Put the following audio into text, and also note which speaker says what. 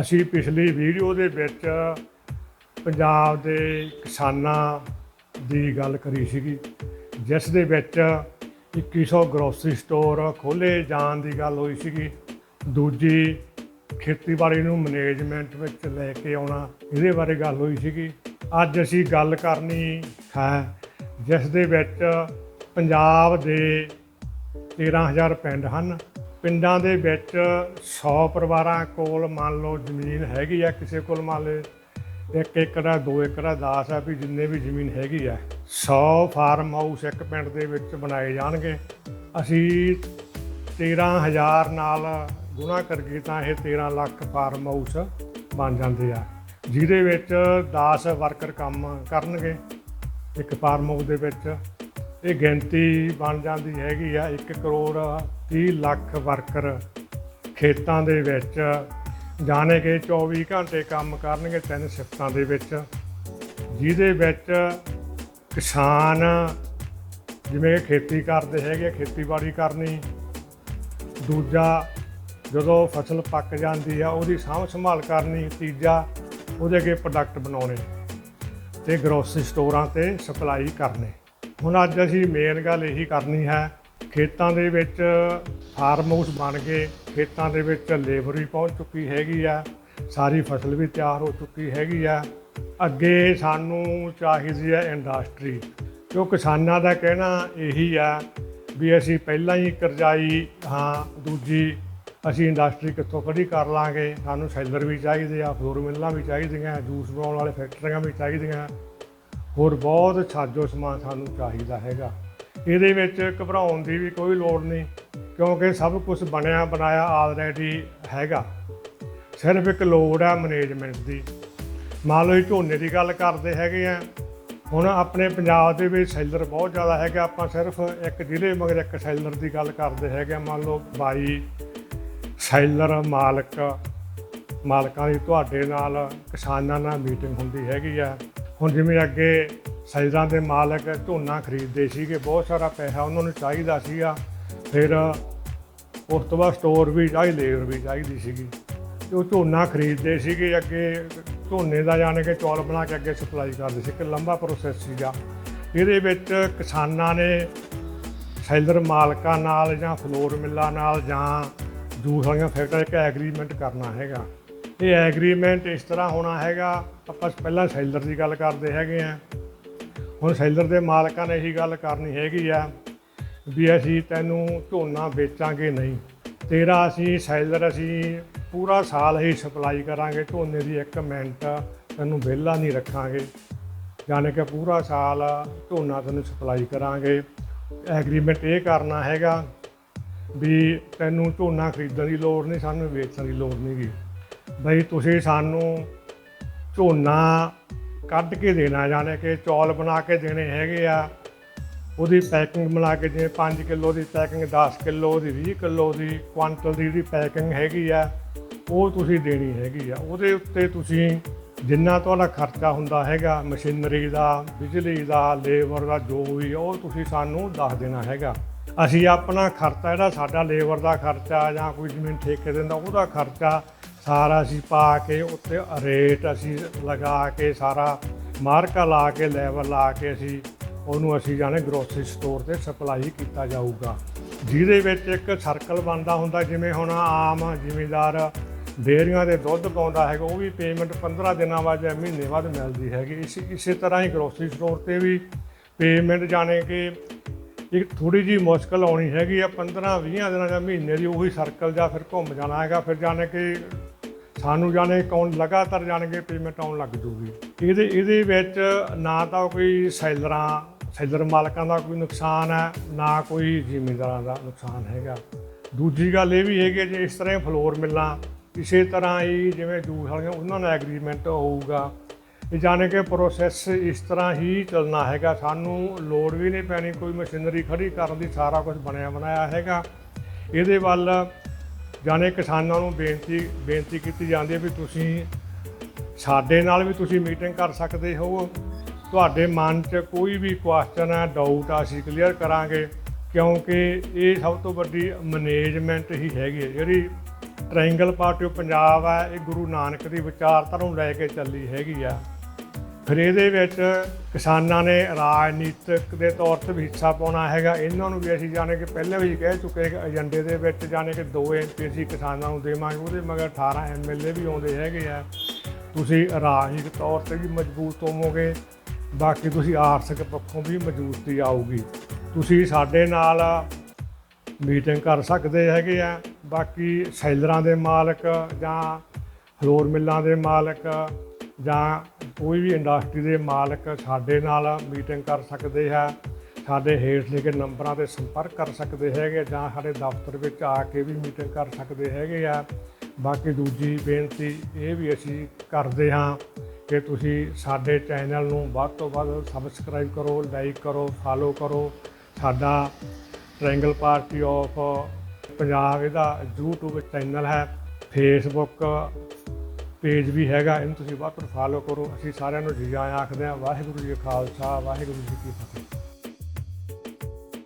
Speaker 1: ਅਸੀਂ ਪਿਛਲੀ ਵੀਡੀਓ ਦੇ ਵਿੱਚ ਪੰਜਾਬ ਦੇ ਕਿਸਾਨਾਂ ਦੀ ਗੱਲ ਕਰੀ ਸੀਗੀ, ਜਿਸ ਦੇ ਵਿੱਚ 2100 ਗਰੋਸਰੀ ਸਟੋਰ ਖੋਲੇ ਜਾਣ ਦੀ ਗੱਲ ਹੋਈ ਸੀਗੀ। ਦੂਜੀ ਖੇਤੀਬਾੜੀ ਨੂੰ ਮੈਨੇਜਮੈਂਟ ਵਿੱਚ ਲੈ ਕੇ ਆਉਣਾ, ਇਹਦੇ ਬਾਰੇ ਗੱਲ ਹੋਈ ਸੀਗੀ। ਅੱਜ ਅਸੀਂ ਗੱਲ ਕਰਨੀ ਹੈ, ਜਿਸ ਦੇ ਵਿੱਚ ਪੰਜਾਬ ਦੇ 13000 ਪਿੰਡ ਹਨ। ਪਿੰਡਾਂ ਦੇ ਵਿੱਚ 100 ਪਰਿਵਾਰਾਂ ਕੋਲ ਮੰਨ ਲਓ ਜ਼ਮੀਨ ਹੈਗੀ ਆ, ਕਿਸੇ ਕੋਲ ਮੰਨ ਲਓ ਇੱਕ ਏਕੜ ਆ, ਦੋ ਏਕੜ ਆ 10 ਆ ਵੀ ਜਿੰਨੇ ਵੀ ਜ਼ਮੀਨ ਹੈਗੀ ਆ 100 ਫਾਰਮ ਹਾਊਸ ਇੱਕ ਪਿੰਡ ਦੇ ਵਿੱਚ ਬਣਾਏ ਜਾਣਗੇ। ਅਸੀਂ 13000 ਨਾਲ ਗੁਣਾ ਕਰਕੇ ਤਾਂ ਇਹ 13 ਲੱਖ ਫਾਰਮ ਹਾਊਸ ਬਣ ਜਾਂਦੇ ਆ, ਜਿਹਦੇ ਵਿੱਚ 10 ਵਰਕਰ ਕੰਮ ਕਰਨਗੇ ਇੱਕ ਫਾਰਮ ਹਾਊਸ ਦੇ ਵਿੱਚ। ਇਹ ਗਿਣਤੀ ਬਣ ਜਾਂਦੀ ਹੈਗੀ ਆ 1 ਕਰੋੜ 30 ਲੱਖ ਵਰਕਰ ਖੇਤਾਂ ਦੇ ਵਿੱਚ, ਜਾਣੇ ਕਿ 24 ਘੰਟੇ ਕੰਮ ਕਰਨਗੇ ਤਿੰਨ ਸ਼ਿਫਟਾਂ ਦੇ ਵਿੱਚ, ਜਿਹਦੇ ਵਿੱਚ ਕਿਸਾਨ ਜਿਵੇਂ ਖੇਤੀ ਕਰਦੇ ਹੈਗੇ ਖੇਤੀਬਾੜੀ ਕਰਨੀ, ਦੂਜਾ ਜਦੋਂ ਫਸਲ ਪੱਕ ਜਾਂਦੀ ਆ, ਉਹਦੀ ਸਾਂਭ ਸੰਭਾਲ ਕਰਨੀ, ਤੀਜਾ ਉਹਦੇ ਅੱਗੇ ਪ੍ਰੋਡਕਟ ਬਣਾਉਣੇ ਤੇ ਗਰੋਸਰੀ ਸਟੋਰਾਂ ਤੇ ਸਪਲਾਈ ਕਰਨੇ। ਹੁਣ ਅੱਜ ਅਸੀਂ ਮੇਨ ਗੱਲ ਇਹੀ ਕਰਨੀ ਹੈ, ਖੇਤਾਂ ਦੇ ਵਿੱਚ ਫਾਰਮ ਹਾਊਸ ਬਣ ਗਏ ਖੇਤਾਂ ਦੇ ਵਿੱਚ ਲੇਬਰ ਵੀ ਪਹੁੰਚ ਚੁੱਕੀ ਹੈਗੀ ਆ, ਸਾਰੀ ਫਸਲ ਵੀ ਤਿਆਰ ਹੋ ਚੁੱਕੀ ਹੈਗੀ ਆ। ਅੱਗੇ ਸਾਨੂੰ ਚਾਹੀਦੀ ਹੈ ਇੰਡਸਟਰੀ ਕਿਉਂ ਕਿਸਾਨਾਂ ਦਾ ਕਹਿਣਾ ਇਹੀ ਆ ਵੀ ਅਸੀਂ ਪਹਿਲਾਂ ਹੀ ਕਰਜ਼ਾਈ, ਹਾਂ, ਦੂਜੀ ਅਸੀਂ ਇੰਡਸਟਰੀ ਕਿੱਥੋਂ ਖੜੀ ਕਰ ਲਾਂਗੇ। ਸਾਨੂੰ ਸੈਲਰ ਵੀ ਚਾਹੀਦੇ ਆ ਫਲੋਰ ਮਿੱਲਾਂ ਵੀ ਚਾਹੀਦੀਆਂ, ਜੂਸ ਬਣਾਉਣ ਵਾਲੇ ਫੈਕਟਰੀਆਂ ਵੀ ਚਾਹੀਦੀਆਂ। ਹੋਰ ਬਹੁਤ ਸਾਜੋ ਸਮਾਨ ਸਾਨੂੰ ਚਾਹੀਦਾ ਹੈਗਾ। ਇਹਦੇ ਵਿੱਚ ਘਬਰਾਉਣ ਦੀ ਵੀ ਕੋਈ ਲੋੜ ਨਹੀਂ, ਕਿਉਂਕਿ ਸਭ ਕੁਝ ਬਣਿਆ ਬਣਾਇਆ ਆਲਰੇਡੀ ਹੈਗਾ। ਸਿਰਫ ਇੱਕ ਲੋੜ ਹੈ ਮੈਨੇਜਮੈਂਟ ਦੀ। ਮੰਨ ਲਓ ਇਹ ਝੋਨੇ ਦੀ ਗੱਲ ਕਰਦੇ ਹੈਗੇ ਆ। ਹੁਣ ਆਪਣੇ ਪੰਜਾਬ ਦੇ ਵਿੱਚ ਸੈਲਰ ਬਹੁਤ ਜ਼ਿਆਦਾ ਹੈਗਾ, ਆਪਾਂ ਸਿਰਫ ਇੱਕ ਜ਼ਿਲ੍ਹੇ ਮਗਰ ਇੱਕ ਸੈਲਰ ਦੀ ਗੱਲ ਕਰਦੇ ਹੈਗੇ ਆ। ਮੰਨ ਲਓ 22 ਸੈਲਰ ਮਾਲਕ, ਮਾਲਕਾਂ ਦੀ ਤੁਹਾਡੇ ਨਾਲ ਕਿਸਾਨਾਂ ਨਾਲ ਮੀਟਿੰਗ ਹੁੰਦੀ ਹੈਗੀ ਆ। ਹੁਣ ਜਿਵੇਂ ਅੱਗੇ ਸਾਈਜ਼ਾਂ ਦੇ ਮਾਲਕ ਝੋਨਾ ਖਰੀਦਦੇ ਸੀਗੇ, ਬਹੁਤ ਸਾਰਾ ਪੈਸਾ ਉਹਨਾਂ ਨੂੰ ਚਾਹੀਦਾ ਸੀਗਾ। ਫਿਰ ਉਸ ਤੋਂ ਬਾਅਦ ਸਟੋਰ ਵੀ ਚਾਹੀ ਲੇਬਰ ਵੀ ਚਾਹੀਦੀ ਸੀਗੀ। ਤੇ ਉਹ ਝੋਨਾ ਖਰੀਦਦੇ ਸੀਗੇ, ਅੱਗੇ ਝੋਨੇ ਦਾ ਜਾਣ ਕਿ ਚੌਲ ਬਣਾ ਕੇ ਅੱਗੇ ਸਪਲਾਈ ਕਰਦੇ ਸੀ ਕਿ ਲੰਬਾ ਪ੍ਰੋਸੈਸ ਸੀਗਾ। ਇਹਦੇ ਵਿੱਚ ਕਿਸਾਨਾਂ ਨੇ ਸੈਲਰ ਮਾਲਕਾਂ ਨਾਲ ਜਾਂ ਫਲੋਰ ਮਿੱਲਾਂ ਨਾਲ ਜਾਂ ਜੂਸ ਫੈਕਟਰੀਆਂ ਇੱਕ ਐਗਰੀਮੈਂਟ ਕਰਨਾ ਹੈਗਾ। ਇਹ ਐਗਰੀਮੈਂਟ ਇਸ ਤਰ੍ਹਾਂ ਹੋਣਾ ਹੈਗਾ, ਆਪਾਂ ਪਹਿਲਾਂ ਸੈਲਰ ਦੀ ਗੱਲ ਕਰਦੇ ਹੈਗੇ ਆ। ਹੁਣ ਸੈਲਰ ਦੇ ਮਾਲਕਾਂ ਨੇ ਇਹੀ ਗੱਲ ਕਰਨੀ ਹੈਗੀ ਆ ਵੀ ਅਸੀਂ ਤੈਨੂੰ ਝੋਨਾ ਵੇਚਾਂਗੇ ਨਹੀਂ। ਤੇਰਾ ਅਸੀਂ ਸੈਲਰ ਅਸੀਂ ਪੂਰਾ ਸਾਲ ਹੀ ਸਪਲਾਈ ਕਰਾਂਗੇ, ਝੋਨੇ ਦੀ ਇੱਕ ਮਿੰਟ ਤੈਨੂੰ ਵਿਹਲਾ ਨਹੀਂ ਰੱਖਾਂਗੇ। ਯਾਨੀ ਕਿ ਪੂਰਾ ਸਾਲ ਝੋਨਾ ਤੈਨੂੰ ਸਪਲਾਈ ਕਰਾਂਗੇ। ਐਗਰੀਮੈਂਟ ਇਹ ਕਰਨਾ ਹੈਗਾ ਵੀ ਤੈਨੂੰ ਝੋਨਾ ਖਰੀਦਣ ਦੀ ਲੋੜ ਨਹੀਂ, ਸਾਨੂੰ ਵੇਚਣ ਦੀ ਲੋੜ ਨਹੀਂਗੀ ਬਈ ਤੁਸੀਂ ਸਾਨੂੰ ਝੋਨਾ ਕੱਢ ਕੇ ਦੇਣਾ, ਯਾਨੀ ਕਿ ਚੌਲ ਬਣਾ ਕੇ ਦੇਣੇ ਹੈਗੇ ਆ, ਉਹਦੀ ਪੈਕਿੰਗ ਬਣਾ ਕੇ ਜਿਵੇਂ 5 ਕਿਲੋ ਦੀ ਪੈਕਿੰਗ 10 ਕਿਲੋ ਦੀ 20 ਕਿਲੋ ਦੀ, ਕੁਆਂਟਲ ਦੀ ਜਿਹੜੀ ਪੈਕਿੰਗ ਹੈਗੀ ਆ, ਉਹ ਤੁਸੀਂ ਦੇਣੀ ਹੈਗੀ ਆ। ਉਹਦੇ ਉੱਤੇ ਤੁਸੀਂ ਜਿੰਨਾ ਤੁਹਾਡਾ ਖਰਚਾ ਹੁੰਦਾ ਹੈਗਾ, ਮਸ਼ੀਨਰੀ ਦਾ, ਬਿਜਲੀ ਦਾ, ਲੇਬਰ ਦਾ, ਜੋ ਵੀ ਉਹ ਤੁਸੀਂ ਸਾਨੂੰ ਦੱਸ ਦੇਣਾ ਹੈਗਾ। ਅਸੀਂ ਆਪਣਾ ਖਰਚਾ, ਜਿਹੜਾ ਸਾਡਾ ਲੇਬਰ ਦਾ ਖਰਚਾ ਜਾਂ ਕੋਈ ਜ਼ਮੀਨ ਠੇਕੇ ਦਿੰਦਾ ਉਹਦਾ ਖਰਚਾ ਸਾਰਾ ਅਸੀਂ ਪਾ ਕੇ ਉੱਤੇ ਰੇਟ ਅਸੀਂ ਲਗਾ ਕੇ ਸਾਰਾ ਮਾਰਕਾ ਲਾ ਕੇ, ਲੈਵਲ ਲਾ ਕੇ ਅਸੀਂ ਉਹਨੂੰ ਅਸੀਂ ਜਾਣੇ ਗਰੋਸਰੀ ਸਟੋਰ ਤੇ ਸਪਲਾਈ ਕੀਤਾ ਜਾਊਗਾ। ਜਿਹਦੇ ਵਿੱਚ ਇੱਕ ਸਰਕਲ ਬਣਦਾ ਹੁੰਦਾ, ਜਿਵੇਂ ਹੁਣ ਆਮ ਜ਼ਿਮੀਦਾਰ ਡੇਅਰੀਆਂ ਦੇ ਦੁੱਧ ਪਾਉਂਦਾ ਹੈਗਾ, ਉਹ ਵੀ ਪੇਮੈਂਟ 15 ਦਿਨਾਂ ਬਾਅਦ ਜਾਂ ਮਹੀਨੇ ਬਾਅਦ ਮਿਲਦੀ ਹੈਗੀ। ਇਸ, ਇਸੇ ਤਰ੍ਹਾਂ ਹੀ ਗਰੋਸਰੀ ਸਟੋਰ ਤੇ ਵੀ ਪੇਮੈਂਟ ਜਾਣੇ ਕਿ ਇੱਕ ਥੋੜੀ ਜੀ ਮੁਸ਼ਕਲ ਆਉਣੀ ਹੈਗੀ ਆ 15 20 ਦਿਨਾਂ ਜਾਂ ਮਹੀਨੇ ਦੀ ਉਹੀ ਸਰਕਲ ਜਾਂ ਫਿਰ ਘੁੰਮ ਜਾਣਾ ਹੈਗਾ, ਫਿਰ ਜਾਣੇ ਕਿ ਸਾਨੂੰ ਜਾਣੇ ਕੌਣ ਲਗਾਤਾਰ ਜਾਣਗੇ ਪੇਮੈਂਟ ਆਉਣ ਲੱਗ ਜੂਗੀ। ਇਹਦੇ ਇਹਦੇ ਵਿੱਚ ਨਾ ਤਾਂ ਕੋਈ ਸੈਲਰਾਂ, ਸੈਲਰ ਮਾਲਕਾਂ ਦਾ ਕੋਈ ਨੁਕਸਾਨ ਹੈ, ਨਾ ਕੋਈ ਜ਼ਿਮੀਂਦਾਰਾਂ ਦਾ ਨੁਕਸਾਨ ਹੈਗਾ। ਦੂਜੀ ਗੱਲ ਇਹ ਵੀ ਹੈਗੀ ਜੇ ਇਸ ਤਰ੍ਹਾਂ ਫਲੋਰ ਮਿਲਾਂ, ਇਸੇ ਤਰ੍ਹਾਂ ਹੀ ਜਿਵੇਂ ਜੂਸ ਵਾਲੀਆਂ, ਉਹਨਾਂ ਨਾਲ ਐਗਰੀਮੈਂਟ ਹੋਊਗਾ। ਇਹ ਜਾਣੇ ਕਿ ਪ੍ਰੋਸੈਸ ਇਸ ਤਰ੍ਹਾਂ ਹੀ ਚੱਲਣਾ ਹੈਗਾ। ਸਾਨੂੰ ਲੋੜ ਵੀ ਨਹੀਂ ਪੈਣੀ, ਕੋਈ ਮਸ਼ੀਨਰੀ ਖੜੀ ਕਰਨ ਦੀ, ਸਾਰਾ ਕੁਝ ਬਣਿਆ ਬਣਾਇਆ ਹੈਗਾ। ਇਹਦੇ ਵੱਲ ਜਾਣੇ ਕਿਸਾਨਾਂ ਨੂੰ ਬੇਨਤੀ ਬੇਨਤੀ ਕੀਤੀ ਜਾਂਦੀ ਹੈ ਵੀ ਤੁਸੀਂ ਸਾਡੇ ਨਾਲ ਵੀ ਤੁਸੀਂ ਮੀਟਿੰਗ ਕਰ ਸਕਦੇ ਹੋ। ਤੁਹਾਡੇ ਮਨ 'ਚ ਕੋਈ ਵੀ ਕੁਐਸਚਨ ਹੈ ਡਾਊਟ ਆ ਅਸੀਂ ਕਲੀਅਰ ਕਰਾਂਗੇ, ਕਿਉਂਕਿ ਇਹ ਸਭ ਤੋਂ ਵੱਡੀ ਮੈਨੇਜਮੈਂਟ ਹੀ ਹੈਗੀ ਹੈ। ਜਿਹੜੀ ਟ੍ਰਾਇੰਗਲ ਪਾਰਟੀ ਆਫ ਪੰਜਾਬ ਹੈ, ਇਹ ਗੁਰੂ ਨਾਨਕ ਦੀ ਵਿਚਾਰਧਾਰਾ ਨੂੰ ਲੈ ਕੇ ਚੱਲੀ ਹੈਗੀ ਆ। ਫਿਰ ਇਹਦੇ ਵਿੱਚ ਕਿਸਾਨਾਂ ਨੇ ਰਾਜਨੀਤਿਕ ਦੇ ਤੌਰ ਤੇ ਵੀ ਹਿੱਸਾ ਪਾਉਣਾ ਹੈਗਾ। ਇਹਨਾਂ ਨੂੰ ਵੀ ਅਸੀਂ ਜਾਣੇ ਕਿ ਪਹਿਲਾਂ ਵੀ ਕਹਿ ਚੁੱਕੇ ਕਿ ਏਜੰਡੇ ਦੇ ਵਿੱਚ ਜਾਣੇ ਕਿ ਦੋ ਐਮਪੀ ਅਸੀਂ ਕਿਸਾਨਾਂ ਨੂੰ ਦੇਵਾਂਗੇ, ਉਹਦੇ ਮਗਰ 18 ਐਮਐਲਏ ਵੀ ਆਉਂਦੇ ਹੈਗੇ ਆ। ਤੁਸੀਂ ਰਾਜਨੀਤਿਕ ਤੌਰ ਤੇ ਵੀ ਮਜ਼ਬੂਤ ਹੋਵੋਗੇ, ਬਾਕੀ ਤੁਸੀਂ ਆਰਥਿਕ ਪੱਖੋਂ ਵੀ ਮਜ਼ਬੂਤੀ ਆਊਗੀ। ਤੁਸੀਂ ਸਾਡੇ ਨਾਲ ਮੀਟਿੰਗ ਕਰ ਸਕਦੇ ਹੈਗੇ ਆ। ਬਾਕੀ ਸੈਲਰਾਂ ਦੇ ਮਾਲਕ ਜਾਂ ਫਲੋਰ ਮਿੱਲਾਂ ਦੇ ਮਾਲਕ ਜਾਂ ਕੋਈ ਵੀ ਇੰਡਸਟਰੀ ਦੇ ਮਾਲਕ ਸਾਡੇ ਨਾਲ ਮੀਟਿੰਗ ਕਰ ਸਕਦੇ ਹੈ, ਸਾਡੇ ਹੇਠ ਲਿਖੇ ਨੰਬਰਾਂ ਤੇ ਸੰਪਰਕ ਕਰ ਸਕਦੇ ਹੈਗੇ ਜਾਂ ਸਾਡੇ ਦਫ਼ਤਰ ਵਿੱਚ ਆ ਕੇ ਵੀ ਮੀਟਿੰਗ ਕਰ ਸਕਦੇ ਹੈਗੇ ਆ। ਬਾਕੀ ਦੂਜੀ ਬੇਨਤੀ ਇਹ ਵੀ ਅਸੀਂ ਕਰਦੇ ਹਾਂ ਕਿ ਤੁਸੀਂ ਸਾਡੇ ਚੈਨਲ ਨੂੰ ਵੱਧ ਤੋਂ ਵੱਧ ਸਬਸਕ੍ਰਾਈਬ ਕਰੋ, ਲਾਈਕ ਕਰੋ ਫਾਲੋ ਕਰੋ। ਸਾਡਾ ਟ੍ਰਾਇੰਗਲ ਪਾਰਟੀ ਆਫ ਪੰਜਾਬ ਇਹਦਾ YouTube ਚੈਨਲ ਹੈ ਫੇਸਬੁੱਕ ਪੇਜ ਵੀ ਹੈਗਾ, ਇਹਨੂੰ ਤੁਸੀਂ ਵੱਧ ਤੋਂ ਫਾਲੋ ਕਰੋ। ਅਸੀਂ ਸਾਰਿਆਂ ਨੂੰ ਜੀ ਆਇਆਂ ਆਖਦੇ ਹਾਂ। ਵਾਹਿਗੁਰੂ ਜੀ ਕਾ ਖਾਲਸਾ, ਵਾਹਿਗੁਰੂ ਜੀ ਕੀ ਫਤਿਹ।